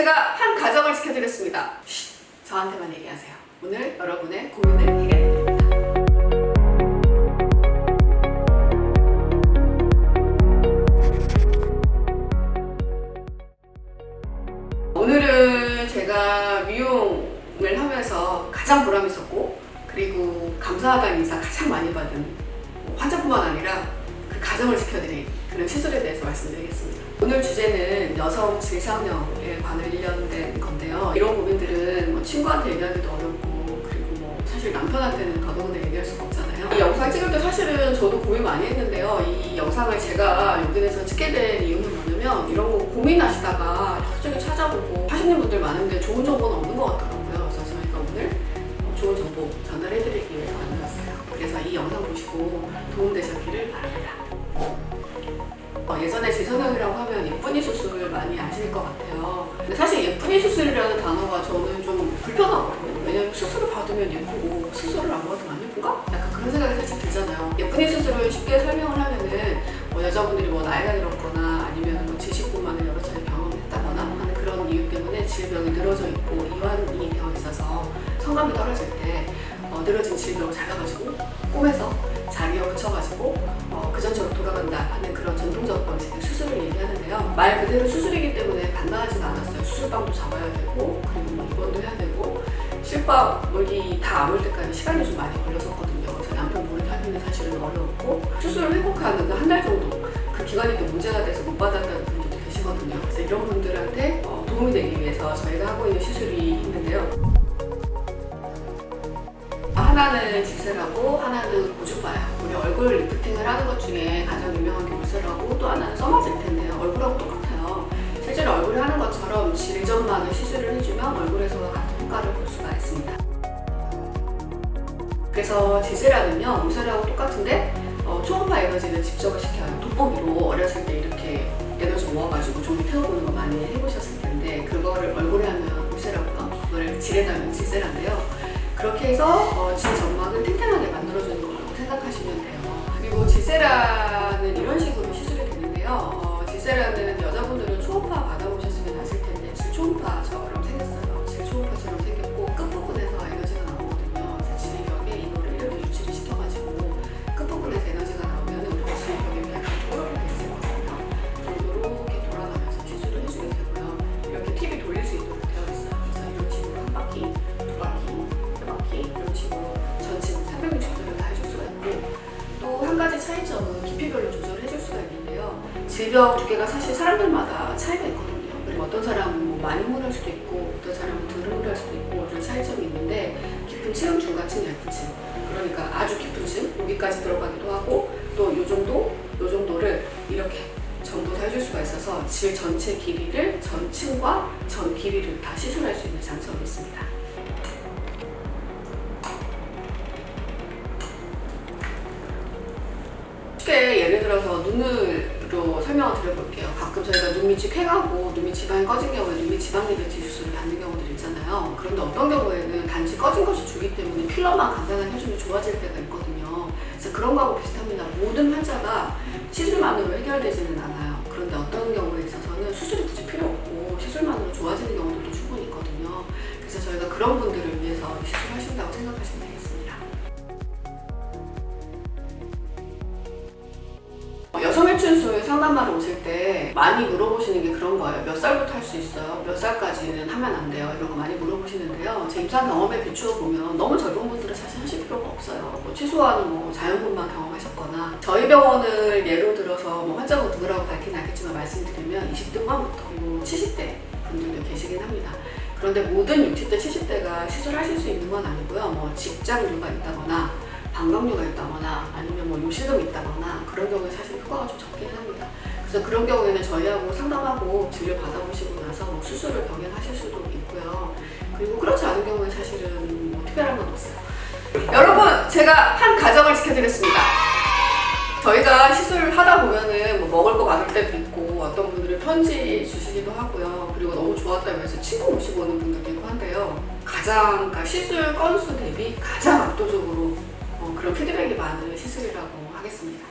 제가 한 가정을 지켜드렸습니다. 쉿, 저한테만 얘기하세요. 오늘 여러분의 고민을 해결해드립니다. 오늘은 제가 미용을 하면서 가장 보람 있었고 그리고 감사하다는 인사 가장 많이 받은 환자뿐만 아니라 그 가정을 지켜드린 그런 시술에 대해서 말씀드리겠습니다. 오늘 주제는 여성 질상염에 관련된 건데요. 이런 고민들은 뭐 친구한테 얘기하기도 어렵고 그리고 뭐 사실 남편한테는 더더군다나 얘기할 수가 없잖아요. 이 영상 찍을 때 사실은 저도 고민 많이 했는데요. 이 영상을 제가 여기에서 찍게 된 이유는 뭐냐면 이런 거 고민하시다가 여기저기 찾아보고 하시는 분들 많은데 좋은 정보는 없는 것 같더라고요. 그래서 저희가 오늘 어, 좋은 정보 전달해드리기 위해서 만들었어요. 그래서 이 영상 보시고 도움되셨기를 바랍니다. 어, 예전에 지성형이라고 하면 예쁜이 수술 많이 아실 것 같아요. 근데 사실 예쁜이 수술이라는 단어가 저는 좀 불편하거든요. 왜냐면 수술을 받으면 예쁘고 수술을 안 받으면 안 예쁜가? 약간 그런 생각이 살짝 들잖아요. 예쁜이 수술을 쉽게 설명을 하면은 뭐 여자분들이 뭐 나이가 들었거나 아니면 뭐 지식뿐만을 여러 차례 경험했다거나 하는 그런 이유 때문에 질병이 늘어져 있고 이완이 되어 있어서 성감이 떨어질 때 어, 늘어진 질병을 잡아가지고 꿈에서 자리에 붙여 가지고 어, 그전처럼 돌아간다 하는 그런 전통적 방식의 수술을 얘기하는데요. 말 그대로 수술이기 때문에 간단하진 않았어요. 수술방도 잡아야 되고 그리고 뭐 입원도 해야 되고 실밥 물이 다 아물 때까지 시간이 좀 많이 걸렸었거든요. 그래서 남편 모르게 하기는 사실은 어려웠고 수술을 회복하는 그한달 정도 그 기간이 또 문제가 돼서 못 받았다는 분들도 계시거든요. 그래서 이런 분들한테 어, 도움이 되기 위해서 저희가 하고 있는 시술이 있는데요. 하나는 질세라고 하나는 고주파예요. 우리 얼굴 리프팅을 하는 것 중에 가장 유명한 게 울세라고 또 하나는 써마질 텐데요. 얼굴하고 똑같아요. 실제로 얼굴에 하는 것처럼 질점만을 시술을 해주면 얼굴에서 같은 효과를 볼 수가 있습니다. 그래서 지세라는요, 울세라고 똑같은데 어, 초음파 에너지를 집적을 시켜요. 돋보기로 어렸을 때 이렇게 에너지 모아가지고 종이 태워보는 거 많이 해보셨을 텐데 그거를 얼굴에 하면 울세라고요. 그걸 질에다 하면 질세라인데요. 그렇게 해서 어, 질 점막을 탱탱하게 만들어주는 거라고 생각하시면 돼요. 그리고 질세라는 이런 식으로 시술이 되는데요. 어, 질세라는 여자분들은 360도를 다 해줄 수가 있고 또 한 가지 차이점은 깊이별로 조절을 해줄 수가 있는데요. 질벽 두께가 사실 사람들마다 차이가 있거든요. 그리고 어떤 사람은 뭐 많이 물할 수도 있고 어떤 사람은 덜 물할 수도 있고 그런 차이점이 있는데 깊은 층, 중간층, 얇은 층 그러니까 아주 깊은 층 여기까지 들어가기도 하고 또이 정도, 이 정도를 이렇게 전부 다 해줄 수가 있어서 질 전체 길이를 전 층과 전 길이를 다 시술할 수 있는 장점이 있습니다. 들어서 눈으로 설명을 드려볼게요. 가끔 저희가 눈 밑이 쾌가고 눈 밑 지방이 꺼진 경우에 눈 밑 지방 리베지 수술을 받는 경우들 있잖아요. 그런데 어떤 경우에는 단지 꺼진 것이 주기 때문에 필러만 간단하게 해주면 좋아질 때가 있거든요. 그래서 그런 거하고 비슷합니다. 모든 환자가 시술만으로 해결되지는 않아요. 그런데 어떤 경우에 있어서는 수술이 굳이 필요 없고 시술만으로 좋아지는 경우들도 충분히 있거든요. 그래서 저희가 그런 분들을 위해서 이 시술하신다고 생각하시면 되겠 여성일춘술 상담하러 오실 때 많이 물어보시는 게 그런 거예요. 몇 살부터 할 수 있어요? 몇 살까지는 하면 안 돼요? 이런 거 많이 물어보시는데요. 제 임상 경험에 비추어 보면 너무 젊은 분들은 사실 하실 필요가 없어요. 뭐 최소한 뭐 자연분만 경험하셨거나 저희 병원을 예로 들어서 뭐 환자분 누구라고 밝히진 않겠지만 말씀드리면 20대 후반부터 그리고 70대 분들도 계시긴 합니다. 그런데 모든 60대, 70대가 시술하실 수 있는 건 아니고요. 뭐 직장류가 있다거나 방광류가 있다거나 아니면 뭐 요실금이 있다거나 그런 경우에 사실 효과가 좀 적기는 합니다. 그래서 그런 경우에는 저희하고 상담하고 진료 받아보시고 나서 뭐 수술을 병행하실 수도 있고요. 그리고 그렇지 않은 경우에 사실은 뭐 특별한 건 없어요. 여러분, 제가 한 가정을 지켜드렸습니다. 저희가 시술을 하다 보면은 뭐 먹을 거 많을 때도 있고 어떤 분들은 편지 주시기도 하고요. 그리고 너무 좋았다고 해서 친구 모시고 오는 분들도 있고 한데요. 가장 그러니까 시술 건수 대비 가장 압도적으로 어, 그런 피드백이 많은 시술이라고 하겠습니다.